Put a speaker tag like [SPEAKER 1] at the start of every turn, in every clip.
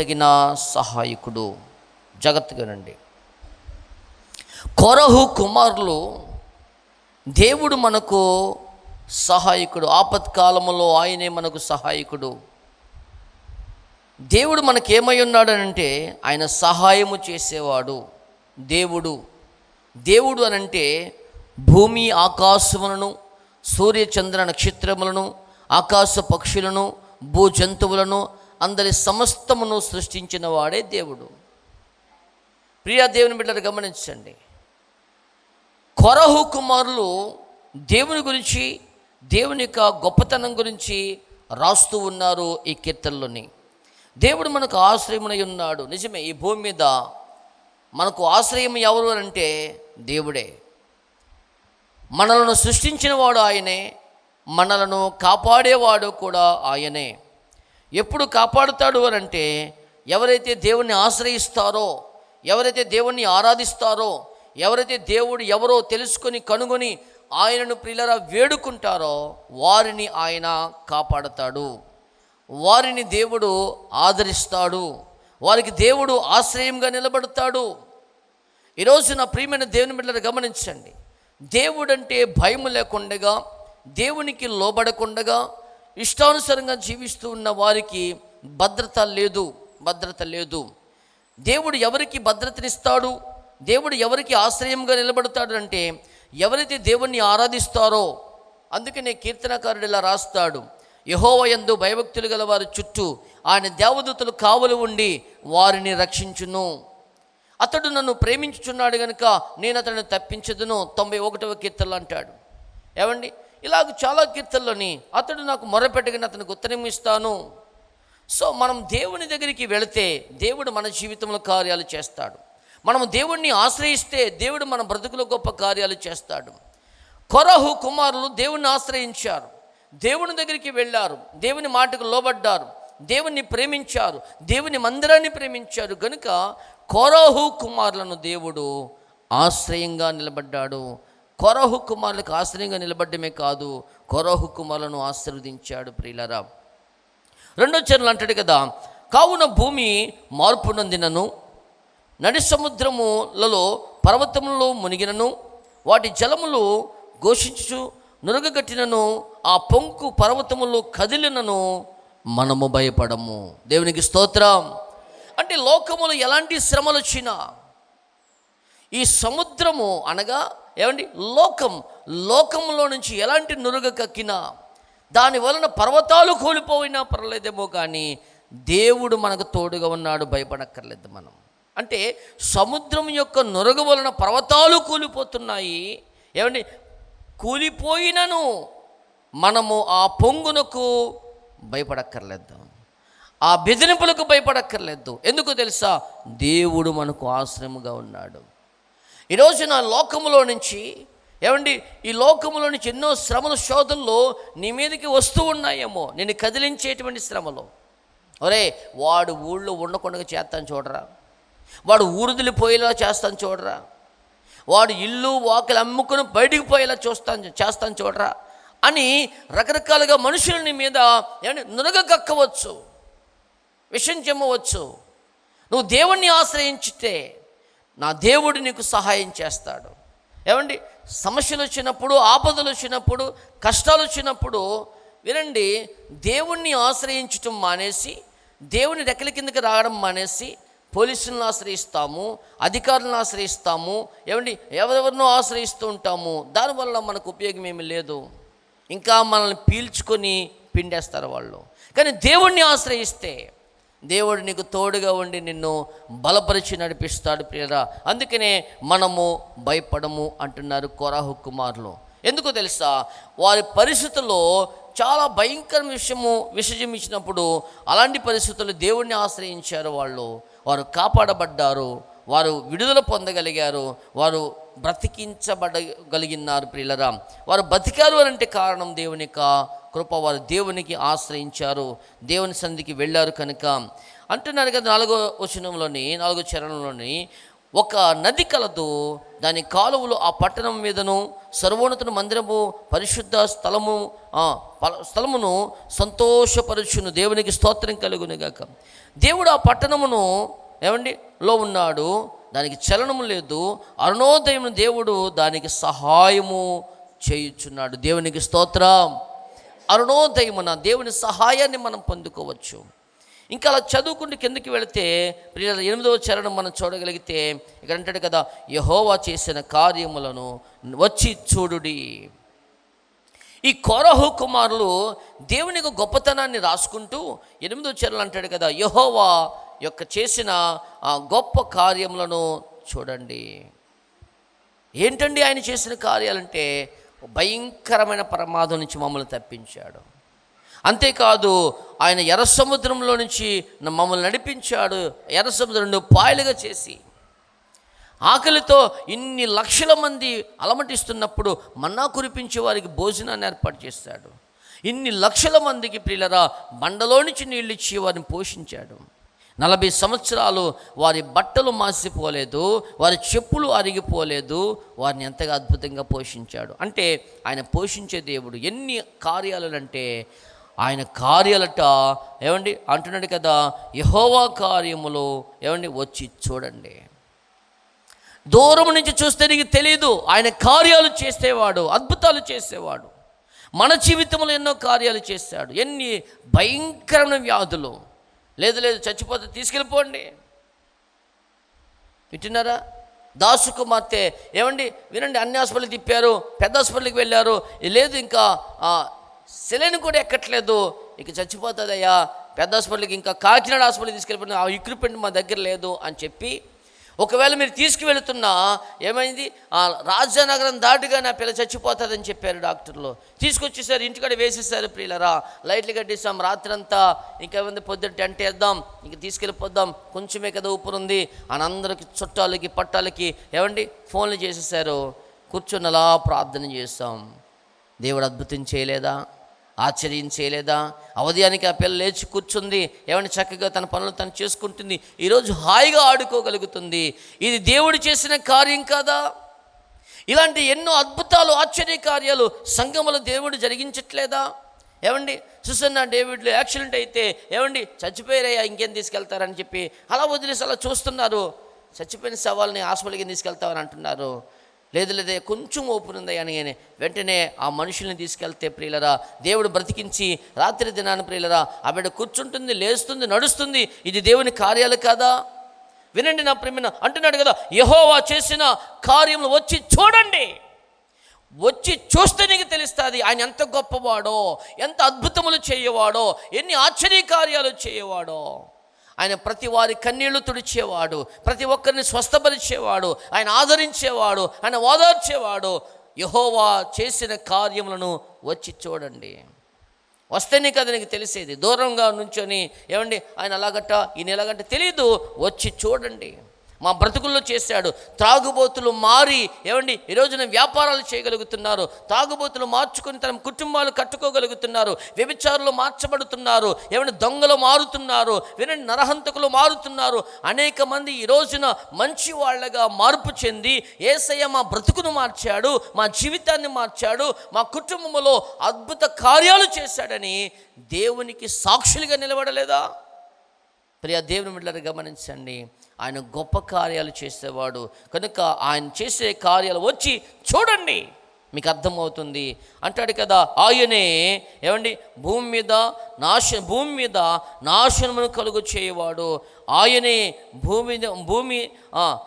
[SPEAKER 1] తగిన సహాయకుడు. జగత్తుగానండి కొరహు కుమారులు దేవుడు మనకు సహాయకుడు. ఆపత్కాలములో ఆయనే మనకు సహాయకుడు. దేవుడు మనకేమై ఉన్నాడనంటే ఆయన సహాయము చేసేవాడు. దేవుడు. దేవుడు అనంటే భూమి ఆకాశములను సూర్య చంద్ర నక్షత్రములను ఆకాశ పక్షులను భూ జంతువులను అందరి సమస్తమును సృష్టించిన వాడే దేవుడు. ప్రియా దేవుని బిడ్డలు గమనించండి. కొరహు కుమారులు దేవుని గురించి దేవుని యొక్క గొప్పతనం గురించి రాస్తూ ఉన్నారు ఈ కీర్తనలోని. దేవుడు మనకు ఆశ్రయమునై ఉన్నాడు. నిజమే ఈ భూమి మీద మనకు ఆశ్రయం ఎవరు అంటే దేవుడే. మనలను సృష్టించిన వాడు ఆయనే మనలను కాపాడేవాడు కూడా ఆయనే. ఎప్పుడు కాపాడుతాడు అని అంటే ఎవరైతే దేవుణ్ణి ఆశ్రయిస్తారో ఎవరైతే దేవుణ్ణి ఆరాధిస్తారో ఎవరైతే దేవుడు ఎవరో తెలుసుకొని కనుగొని ఆయనను ప్రియులరా వేడుకుంటారో వారిని ఆయన కాపాడతాడు. వారిని దేవుడు ఆదరిస్తాడు. వారికి దేవుడు ఆశ్రయంగా నిలబడతాడు. ఈరోజు నా ప్రియమైన దేవుని బిడ్డలు గమనించండి. దేవుడంటే భయం లేకుండగా దేవునికి లోబడకుండగా ఇష్టానుసారంగా జీవిస్తూ ఉన్న వారికి భద్రత లేదు భద్రత లేదు. దేవుడు ఎవరికి భద్రతనిస్తాడు? దేవుడు ఎవరికి ఆశ్రయంగా నిలబడతాడు అంటే ఎవరైతే దేవుణ్ణి ఆరాధిస్తారో అందుకనే కీర్తనకారుడు ఇలా రాస్తాడు. యహోవ యందు భయభక్తులు గల వారి చుట్టూ ఆయన దేవదూతలు కావలు ఉండి వారిని రక్షించును. అతడు నన్ను ప్రేమించుచున్నాడు గనుక నేను అతడిని తప్పించదును. తొంభై ఒకటవ కీర్తనలు అంటాడు. ఏమండి? ఇలాగ చాలా కీర్తనలోని అతడు నాకు మొరపెట్టగానే అతనికి ఉత్తరం ఇస్తాను. సో మనం దేవుని దగ్గరికి వెళితే దేవుడు మన జీవితంలో కార్యాలు చేస్తాడు. మనం దేవుణ్ణి ఆశ్రయిస్తే దేవుడు మన బ్రతుకులో గొప్ప కార్యాలు చేస్తాడు. కొరహు కుమారులు దేవుణ్ణి ఆశ్రయించారు. దేవుని దగ్గరికి వెళ్ళారు. దేవుని మాటకు లోబడ్డారు. దేవుణ్ణి ప్రేమించారు. దేవుని మందిరాన్ని ప్రేమించారు. కనుక కొరహు కుమారులను దేవుడు ఆశ్రయంగా నిలబడ్డాడు. కొరహు కుమారులకు ఆశ్రయంగా నిలబడ్డమే కాదు కొరహు కుమారులను ఆశీర్వదించాడు ప్రియులరా. రెండో చరణలు అంటాడు కదా కావున భూమి మార్పు నొందినను నడి సముద్రములలో పర్వతములలో మునిగినను వాటి జలములు ఘోషించు నురగగట్టినను ఆ పొంకు పర్వతములు కదిలినను మనము భయపడము. దేవునికి స్తోత్రం. అంటే లోకములో ఎలాంటి శ్రమలు వచ్చినా ఈ సముద్రము అనగా ఏమండి? లోకం లోకంలో నుంచి ఎలాంటి నురుగ కక్కినా దాని వలన పర్వతాలు కూలిపోయినా పర్లేదేమో కానీ దేవుడు మనకు తోడుగా ఉన్నాడు భయపడక్కర్లేదు మనం. అంటే సముద్రం యొక్క నురగ వలన పర్వతాలు కూలిపోతున్నాయి. ఏమండి? కూలిపోయినను మనము ఆ పొంగునకు భయపడక్కర్లేదు. ఆ బెదిరింపులకు భయపడక్కర్లేదు. ఎందుకు తెలుసా? దేవుడు మనకు ఆశ్రయముగా ఉన్నాడు. ఈరోజు నా లోకములో నుంచి ఏమండి ఈ లోకములో నుంచి ఎన్నో శ్రమల శోధనలు నీ మీదకి వస్తూ ఉన్నాయేమో. నేను కదిలించేటువంటి శ్రమలు. ఒరే వాడు ఊళ్ళో ఉండకుండా చేస్తాను చూడరా. వాడు ఊరుదిలిపోయేలా చేస్తాను చూడరా. వాడు ఇల్లు వాకిలు అమ్ముకుని బయటికి పోయేలా చూస్తాను చేస్తాను చూడరా అని రకరకాలుగా మనుషులని మీద ఏమండి నునగ కక్కవచ్చు విషం చెమ్మవచ్చు. నువ్వు దేవుణ్ణి ఆశ్రయించితే నా దేవుడు నీకు సహాయం చేస్తాడు. ఏమండి? సమస్యలు వచ్చినప్పుడు ఆపదలు వచ్చినప్పుడు కష్టాలు వచ్చినప్పుడు వినండి దేవుణ్ణి ఆశ్రయించటం మానేసి దేవుని రెక్కల కిందకి రావడం మానేసి పోలీసులను ఆశ్రయిస్తాము అధికారులను ఆశ్రయిస్తాము ఏమండి? ఎవరెవరినో ఆశ్రయిస్తూ ఉంటాము. దానివల్ల మనకు ఉపయోగం ఏమి లేదు. ఇంకా మనల్ని పీల్చుకొని పిండేస్తారు వాళ్ళు. కానీ దేవుణ్ణి ఆశ్రయిస్తే దేవుడు నీకు తోడుగా ఉండి నిన్ను బలపరిచి నడిపిస్తాడు ప్రియరా. అందుకనే మనము భయపడము అంటున్నారు కొరాహు కుమారులు. ఎందుకో తెలుసా? వారి పరిస్థితుల్లో చాలా భయంకర విషయము విషయం అలాంటి పరిస్థితులు దేవుణ్ణి ఆశ్రయించారు వాళ్ళు. వారు కాపాడబడ్డారు వారు విడుదల పొందగలిగారు వారు బ్రతికించబడగలిగినారు ప్రియులరా. వారు బతికారు అనంటే కారణం దేవుని యొక్క కృప వారు దేవునికి ఆశ్రయించారు. దేవుని సంధికి వెళ్ళారు కనుక. అంటున్నారు కదా నాలుగో వచనంలోని నాలుగో చరణంలోని ఒక నది కలదు దాని కాలువలు ఆ పట్టణం మీదను సర్వోన్నతుని మందిరము పరిశుద్ధ స్థలము ప- స్థలమును సంతోషపరుచును. దేవునికి స్తోత్రం కలుగునిగాక దేవుడు ఆ పట్టణమును ఏమండి? లో ఉన్నాడు దానికి చలనము లేదు అరుణోదయం దేవుడు దానికి సహాయము చేయుచున్నాడు. దేవునికి స్తోత్రం. అరుణోదయమున దేవుని సహాయాన్ని మనం పొందుకోవచ్చు. ఇంకా అలా చదువుకుంటూ కిందకి వెళితే ప్రియుల ఎనిమిదవ చరణం మనం చూడగలిగితే ఇక్కడ అంటాడు కదా యహోవా చేసిన కార్యములను వచ్చి చూడుడి. ఈ కోరహు కుమారులు దేవుని గొప్పతనాన్ని రాసుకుంటూ ఎనిమిదో చరణలు అంటాడు కదా యహోవా యొక్క చేసిన ఆ గొప్ప కార్యములను చూడండి. ఏంటండి ఆయన చేసిన కార్యాలంటే భయంకరమైన ప్రమాదం నుంచి మమ్మల్ని తప్పించాడు. అంతేకాదు ఆయన ఎర్ర సముద్రంలో నుంచి మమ్మల్ని నడిపించాడు ఎర్ర సముద్రం పాయలుగా చేసి. ఆకలితో ఇన్ని లక్షల మంది అలమటిస్తున్నప్పుడు మన్నా కురిపించే వారికి భోజనాన్ని ఏర్పాటు చేస్తాడు. ఇన్ని లక్షల మందికి ప్రియులరా బండలో నుంచి నీళ్ళు ఇచ్చి వారిని పోషించాడు. నలభై సంవత్సరాలు వారి బట్టలు మాసిపోలేదు వారి చెప్పులు అరిగిపోలేదు వారిని ఎంతగా అద్భుతంగా పోషించాడు. అంటే ఆయన పోషించే దేవుడు ఎన్ని కార్యాలు అంటే ఆయన కార్యాలట ఏమండి? అంటున్నాడు కదా యహోవా కార్యములు ఏమండి? వచ్చి చూడండి. దూరం నుంచి చూస్తే నీకు తెలియదు ఆయన కార్యాలు చేసేవాడు అద్భుతాలు చేసేవాడు. మన జీవితంలో ఎన్నో కార్యాలు చేశాడు. ఎన్ని భయంకరమైన వ్యాధులు. లేదు లేదు చచ్చిపోతే తీసుకెళ్ళిపోండి. వింటున్నారా దాసు కుమార్తె ఏమండి? వినండి అన్ని హాస్పిటల్కి తిప్పారు పెద్ద హాస్పిటల్కి వెళ్ళారు. లేదు ఇంకా సెలైన్ కూడా ఎక్కట్లేదు. ఇక చచ్చిపోతుందయ్యా పెద్ద హాస్పిటల్కి ఇంకా కాకినాడ హాస్పిటల్కి తీసుకెళ్ళిపోయిన ఆ ఎక్విప్మెంట్ మా దగ్గర లేదు అని చెప్పి ఒకవేళ మీరు తీసుకువెళుతున్నా ఏమైంది? ఆ దాటిగా నా పిల్ల చచ్చిపోతుందని చెప్పారు డాక్టర్లు. తీసుకొచ్చేసారు ఇంటికాడ వేసేసారు ప్రియులరా. లైట్లు కట్టేసాం రాత్రంతా ఇంకేముంది పొద్దున్న టెంట్ వేద్దాం ఇంక తీసుకెళ్ళిపోద్దాం. కొంచెమే కదా ఊపిరి ఉంది అని అందరికి చుట్టాలకి పట్టాలకి ఏమండి? ఫోన్లు చేసేసారు కూర్చొని అలా ప్రార్థన చేస్తాం. దేవుడు అద్భుతం చేయలేదా? ఆశ్చర్యం చేయలేదా అవధయానికి ఆ పిల్ల లేచి కూర్చుంది. ఏమైనా చక్కగా తన పనులు తను చేసుకుంటుంది. ఈరోజు హాయిగా ఆడుకోగలుగుతుంది. ఇది దేవుడు చేసిన కార్యం కాదా? ఇలాంటి ఎన్నో అద్భుతాలు ఆశ్చర్య కార్యాలు సంగములు దేవుడు జరిగించట్లేదా? ఏమండి? సుసన్న డేవిడ్లు యాక్సిడెంట్ అయితే ఏమండి? చచ్చిపోయారయ్యా ఇంకేం తీసుకెళ్తారని చెప్పి అలా వదిలేసి అలా చూస్తున్నారు. చచ్చిపోయిన సవాల్ని హాస్పిటల్కి తీసుకెళ్తామని అంటున్నారు. లేదు లేదే కొంచెం ఓపెన్ ఉంది అని వెంటనే ఆ మనుషుల్ని తీసుకెళ్తే ప్రియులరా దేవుడు బ్రతికించి రాత్రి దినాన్ని ప్రియులరా ఆ బిడ్డ కూర్చుంటుంది లేస్తుంది నడుస్తుంది ఇది దేవుని కార్యాలు కాదా? వినండి నా ప్రేమిన అంటున్నాడు కదా యహోవా చేసిన కార్యములు వచ్చి చూడండి. వచ్చి చూస్తే నీకు తెలుస్తుంది ఆయన ఎంత గొప్పవాడో ఎంత అద్భుతములు చేయవాడో ఎన్ని ఆశ్చర్య కార్యాలు చేయవాడో. ఆయన ప్రతి వారి కన్నీళ్ళు తుడిచేవాడు ప్రతి ఒక్కరిని స్వస్థపరిచేవాడు ఆయన ఆదరించేవాడు ఆయన ఓదార్చేవాడు. యహోవా చేసిన కార్యములను వచ్చి చూడండి. వస్తేనే కదా నీకు తెలిసేది. దూరంగా నుంచొని ఏమండి ఆయన అలాగట్ట ఈయన ఎలాగంట తెలియదు వచ్చి చూడండి. మా బ్రతుకుల్లో చేశాడు. త్రాగుబోతులు మారి ఏమండి ఈ రోజున వ్యాపారాలు చేయగలుగుతున్నారు. తాగుబోతులు మార్చుకుని తన కుటుంబాలు కట్టుకోగలుగుతున్నారు. వ్యభిచారులు మార్చబడుతున్నారు. ఏమండి దొంగలు మారుతున్నారు. వినండి నరహంతకులు మారుతున్నారు. అనేక మంది ఈ రోజున మంచి వాళ్ళగా మార్పు చెంది ఏసయ్య మా బ్రతుకును మార్చాడు మా జీవితాన్ని మార్చాడు మా కుటుంబంలో అద్భుత కార్యాలు చేశాడని దేవునికి సాక్షులుగా నిలబడలేదా? ప్రియ దేవుని బిడ్డలు గమనించండి. ఆయన గొప్ప కార్యాలు చేసేవాడు. కనుక ఆయన చేసే కార్యాలు వచ్చి చూడండి మీకు అర్థమవుతుంది. అంటాడు కదా ఆయనే ఏమండి భూమి మీద నాశ భూమి మీద నాశనమును కలుగు చేయవాడు. ఆయనే భూమి భూమి బూదిగంతముల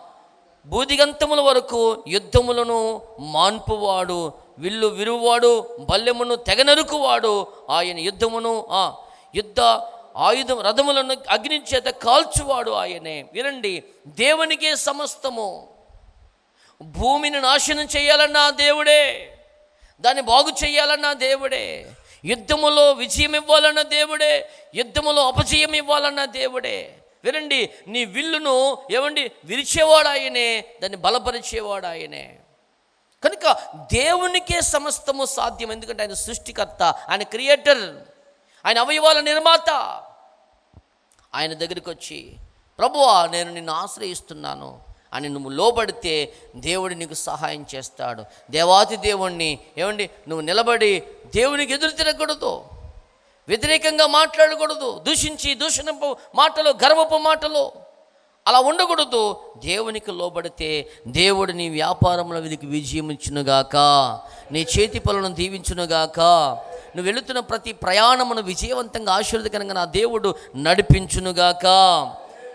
[SPEAKER 1] భూదిగంతముల వరకు యుద్ధములను మాన్పువాడు. విల్లు విరువాడు బల్లెమును తెగనరుకువాడు. ఆయన యుద్ధమును ఆ, యుద్ధ ఆయుధం రథములను అగ్ని చేత కాల్చువాడు ఆయనే. వినండి దేవునికే సమస్తము. భూమిని నాశనం చేయాలన్నా దేవుడే దాన్ని బాగు చేయాలన్నా దేవుడే యుద్ధములో విజయం ఇవ్వాలన్న దేవుడే యుద్ధములో అపజయం ఇవ్వాలన్న దేవుడే. వినండి నీ విల్లును ఏమండి? విరిచేవాడు ఆయనే దాన్ని బలపరిచేవాడు ఆయనే. కనుక దేవునికే సమస్తము సాధ్యం. ఎందుకంటే ఆయన సృష్టికర్త ఆయన క్రియేటర్. ఆయన అవయవాల నిర్మాత. ఆయన దగ్గరికి వచ్చి ప్రభువా నేను నిన్ను ఆశ్రయిస్తున్నాను. అని నువ్వు లోబడితే దేవుడు నీకు సహాయం చేస్తాడు. దేవాతి దేవుణ్ణి ఏమండి నువ్వు నిలబడి దేవునికి ఎదురు తిరగకూడదు వ్యతిరేకంగా మాట్లాడకూడదు. దూషించి దూషణపు మాటలు గర్వపు మాటలు అలా ఉండకూడదు. దేవునికి లోబడితే దేవుడు నీ వ్యాపారంలో వీరికి విజయం ఇచ్చునుగాక నీ చేతి పనులను దీవించునుగాక. నువ్వు వెళుతున్న ప్రతి ప్రయాణమును విజయవంతంగా ఆశీర్వదకరంగా నా దేవుడు నడిపించునుగాక.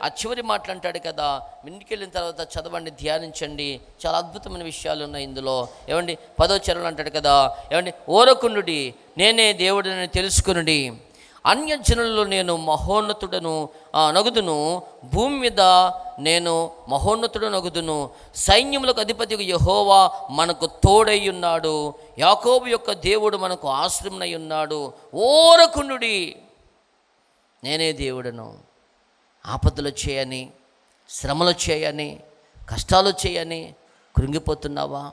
[SPEAKER 1] ఆ చివరి మాట్లాంటాడు కదా ఇంటికెళ్ళిన తర్వాత చదవండి ధ్యానించండి. చాలా అద్భుతమైన విషయాలు ఉన్నాయి ఇందులో. ఏమండి? పదో చరణం అంటాడు కదా ఏమండి? ఓరకుండుడి నేనే దేవుడిని తెలుసుకునుడి. అన్యజనులలో నేను మహోన్నతుడను ఆ, నగుదును. భూమి మీద నేను మహోన్నతుడు నగుదును. సైన్యములకు అధిపతి యహోవా మనకు తోడై ఉన్నాడు. యాకోబు యొక్క దేవుడు మనకు ఆశ్రమనై ఉన్నాడు. ఓరకుండుడి నేనే దేవుడను. ఆపదలు చేయని శ్రమలు చేయని కష్టాలు చేయని కృంగిపోతున్నావా?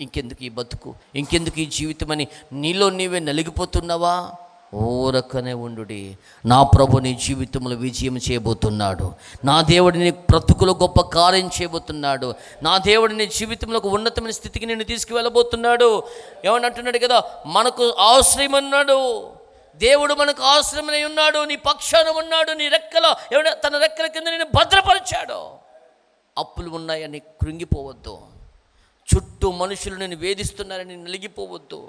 [SPEAKER 1] ఇంకెందుకు ఈ బతుకు? ఇంకెందుకు ఈ జీవితం అని నీలో నీవే నలిగిపోతున్నావా? ఊరకనే ఉండుడి. నా ప్రభు నీ జీవితంలో విజయం చేయబోతున్నాడు. నా దేవుడు నీ బ్రతుకులో గొప్ప కార్యం చేయబోతున్నాడు. నా దేవుడు నీ జీవితంలో ఒక ఉన్నతమైన స్థితికి నేను తీసుకువెళ్ళబోతున్నాడు. ఏమని అంటున్నాడు కదా? మనకు ఆశ్రయం అన్నాడు దేవుడు మనకు ఆశ్రమనై ఉన్నాడు. నీ పక్షాన ఉన్నాడు. నీ రెక్కలో ఏమైనా తన రెక్కల కింద నేను భద్రపరిచాడు. అప్పులు ఉన్నాయని కృంగిపోవద్దు. చుట్టూ మనుషులు నేను వేధిస్తున్నారని నలిగిపోవద్దు.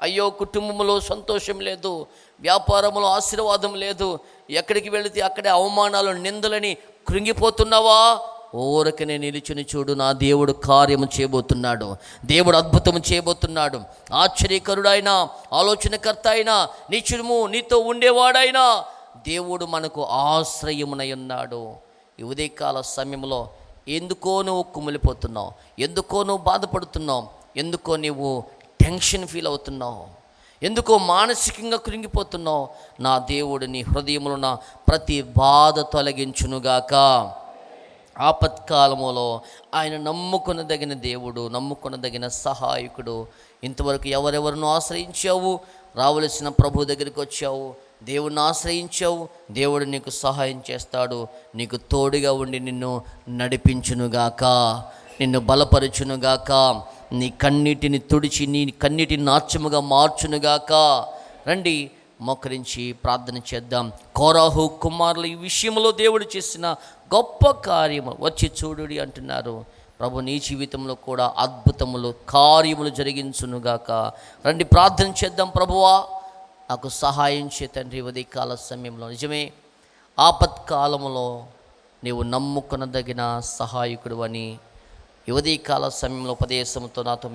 [SPEAKER 1] అయ్యో కుటుంబంలో సంతోషం లేదు వ్యాపారంలో ఆశీర్వాదం లేదు ఎక్కడికి వెళితే అక్కడే అవమానాలు నిందలని కృంగిపోతున్నావా? ఓరకనే నిలిచిని చూడు నా దేవుడు కార్యము చేయబోతున్నాడు దేవుడు అద్భుతం చేయబోతున్నాడు ఆశ్చర్యకరుడైన ఆలోచనకర్త అయినా నిచుము నీతో ఉండేవాడైనా దేవుడు మనకు ఆశ్రయమునై ఉన్నాడు. ఈ ఉదయకాల సమయంలో ఎందుకో నువ్వు కుమిలిపోతున్నావు ఎందుకో నువ్వు బాధపడుతున్నావు ఎందుకో నువ్వు టెన్షన్ ఫీల్ అవుతున్నావు? ఎందుకో మానసికంగా కృంగిపోతున్నావు? నా దేవుడు నీ హృదయంలో నా ప్రతి బాధ తొలగించునుగాక. ఆపత్కాలములో ఆయన నమ్ముకునదగిన దేవుడు నమ్ముకొనదగిన సహాయకుడు. ఇంతవరకు ఎవరెవరిని ఆశ్రయించావు? రావలసిన ప్రభు దగ్గరికి వచ్చావు. దేవుడిని ఆశ్రయించావు. దేవుడు నీకు సహాయం చేస్తాడు. నీకు తోడుగా ఉండి నిన్ను నడిపించునుగాక. నిన్ను బలపరచునుగాక. నీ కన్నీటిని తుడిచి నీ కన్నీటిని నాట్యముగా మార్చునుగాక. రండి మోకరించి ప్రార్థన చేద్దాం. కోరాహు కుమారులు ఈ విషయంలో దేవుడు చేసిన గొప్ప కార్యము. వచ్చి చూడుడి అంటున్నారు. ప్రభు నీ జీవితంలో కూడా అద్భుతములు కార్యములు జరిగించునుగాక. రండి ప్రార్థన చేద్దాం ప్రభువా. నాకు సహాయం చే తండ్రి ఉదయకాల సమయంలో. నిజమే ఆపత్కాలములో నీవు నమ్ముకునదగిన సహాయకుడు అని యువదీకాల సమయంలో ఉపదేశంతో నాతో